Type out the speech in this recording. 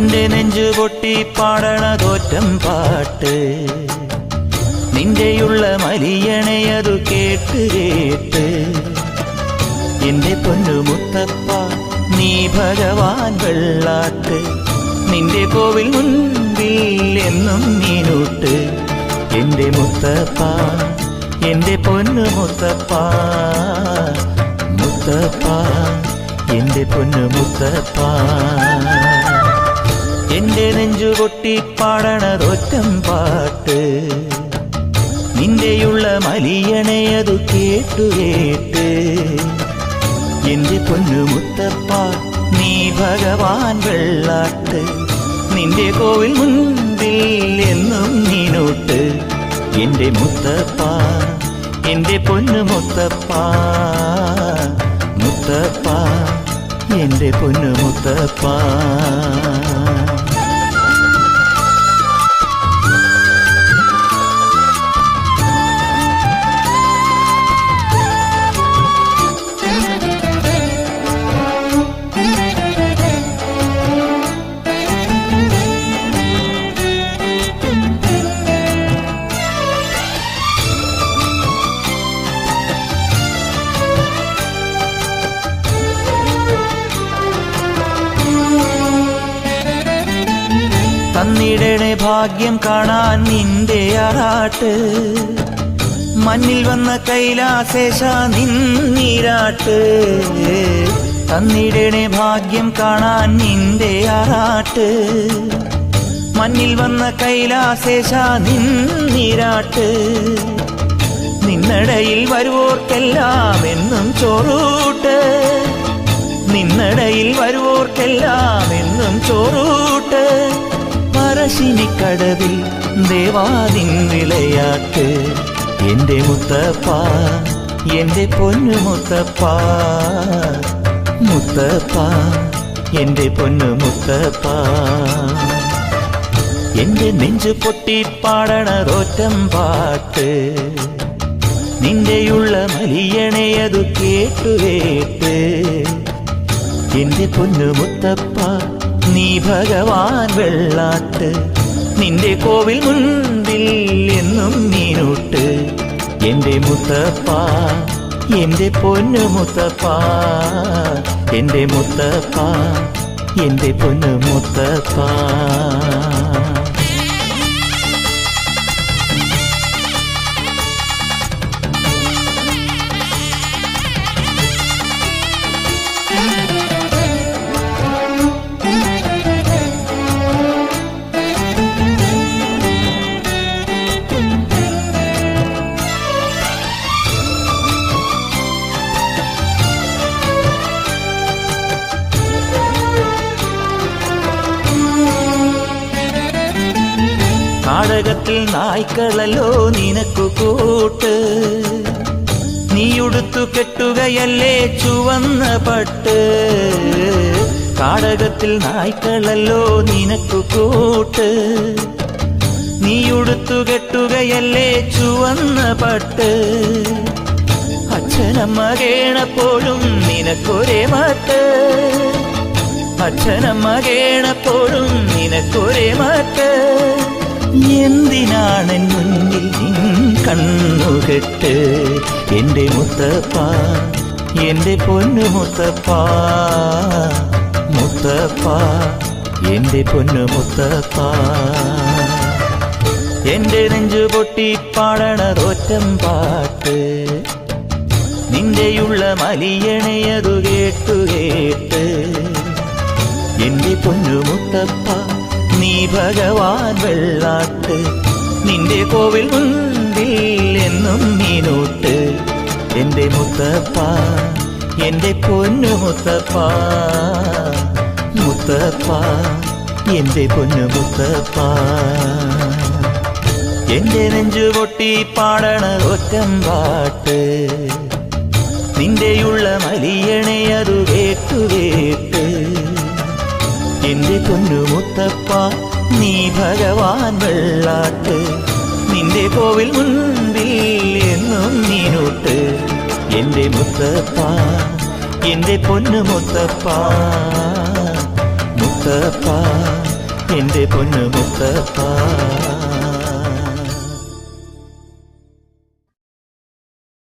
എന്റെ നെഞ്ചു പൊട്ടി പാടണതോറ്റം പാട്ട്. നിന്റെയുള്ള മലിയണയതു കേട്ട് കേട്ട്. എന്റെ പൊന്നു മുത്തപ്പ നീ ഭഗവാൻ വെള്ളാട്ട്. നിന്റെ കോവിൽ മുൻപിൽ എന്നും നീനൂട്ട്. എന്റെ മുത്തപ്പ എന്റെ പൊന്നു മുത്തപ്പ. മുത്തപ്പ എന്റെ പൊന്നു മുത്തപ്പ. എന്റെ നെഞ്ചു പൊട്ടി പാടണതൊറ്റം പാട്ട്. നിന്റെയുള്ള മലിയണയതു കേട്ടു കേട്ട്. എന്റെ പൊന്നു മുത്തപ്പ നീ ഭഗവാൻ വെള്ളാട്ട്. നിന്റെ കോവിൽ മുൻപിൽ എന്നും നീനോട്ട്. എന്റെ മുത്തപ്പാ എന്റെ പൊന്നു മുത്തപ്പാ. മുത്തപ്പാ എന്റെ പൊന്നു മുത്തപ്പ. തന്നിടണേ ഭാഗ്യം കാണാൻ നിന്റെ ആറാട്ട്. മണ്ണിൽ വന്ന കൈലാസേശ നിന്നീരാട്ട് തന്നിടണേ ഭാഗ്യം കാണാൻ നിന്റെ ആറാട്ട്. മണ്ണിൽ വന്ന കൈലാസേശ നിന്നീരാട്ട് നിന്നടയിൽ വരുവോർക്കെല്ലാം എന്നും ചോറൂട്ട്. നിന്നടയിൽ വരുവോർക്കെല്ലാം എന്നും ചോറൂട്ട്. പറശ്ശിനിക്കടവിൽ ദേവാദിൻ വിളയാട്ട് എന്റെ മുത്തപ്പ എന്റെ പൊന്നു മുത്തപ്പ. മുത്തപ്പ എന്റെ പൊന്നു മുത്തപ്പ. എന്റെ നെഞ്ചു പൊട്ടി പാടണറോറ്റം പാട്ട്. നിന്റെയുള്ള മലിയണയതു കേട്ടു കേട്ട്. എന്റെ പൊന്നു മുത്തപ്പ നീ ഭഗവാൻ വെള്ളാട്ട്. നിന്റെ കോവിൽ മുൻപിൽ എന്നും നീനൂട്ട്. എന്റെ മുത്തപ്പ എന്റെ പൊന്നു മുത്തപ്പ. എന്റെ മുത്തപ്പ എന്റെ പൊന്നു മുത്തപ്പ. നാടകത്തിൽ നായ്ക്കളല്ലോ നിനക്കു കൂട്ട്. നീയുടുത്തു കെട്ടുകയല്ലേ ചുവന്ന പട്ട്. കാടകത്തിൽ നായ്ക്കളല്ലോ നിനക്കു കൂട്ട്. നീയുടുത്തു കെട്ടുകയല്ലേ ചുവന്ന പട്ട്. അച്ഛനമ്മ കേണപ്പോഴും നിനക്കൊരേ മട്ട്. അച്ഛനമ്മ കേണപ്പോഴും നിനക്കൊരേ മട്ട്. എന്തിനാണ് മുന്നിൽ കണ്ണുകെട്ട്? എന്റെ മുത്തപ്പ എന്റെ പൊന്നു മുത്തപ്പ മുത്തപ്പ എന്റെ പൊന്നു മുത്തപ്പ. എന്റെ നെഞ്ചു പൊട്ടി പാടണറോറ്റം പാട്ട് നിന്റെയുള്ള മലിയണയതു കേട്ടു കേട്ട്. എന്റെ പൊന്നു മുത്തപ്പ നീ ഭഗവാൻ വെള്ളാട്ട്. നിന്റെ കോവിൽ മുൻപിൽ എന്നും നീനൂട്ട്. എന്റെ മുത്തപ്പ എന്റെ പൊന്നു മുത്തപ്പ. മുത്തപ്പ എന്റെ പൊന്നു മുത്തപ്പ. എന്റെ നെഞ്ചു പൊട്ടി പാടണ ഒറ്റം പാട്ട്. നിന്റെയുള്ള അത് കേട്ടു കേട്ട്. എന്റെ പൊന്നു മുത്തപ്പ നീ ഭഗവാൻ വെള്ളാട്ട്. നിന്റെ കോവിൽ മുൻപിൽ എന്നും നീനൂട്ട്. എന്റെ മുത്തപ്പ എന്റെ പൊന്നു മുത്തപ്പ. മുത്തപ്പ എന്റെ പൊന്നു മുത്തപ്പ.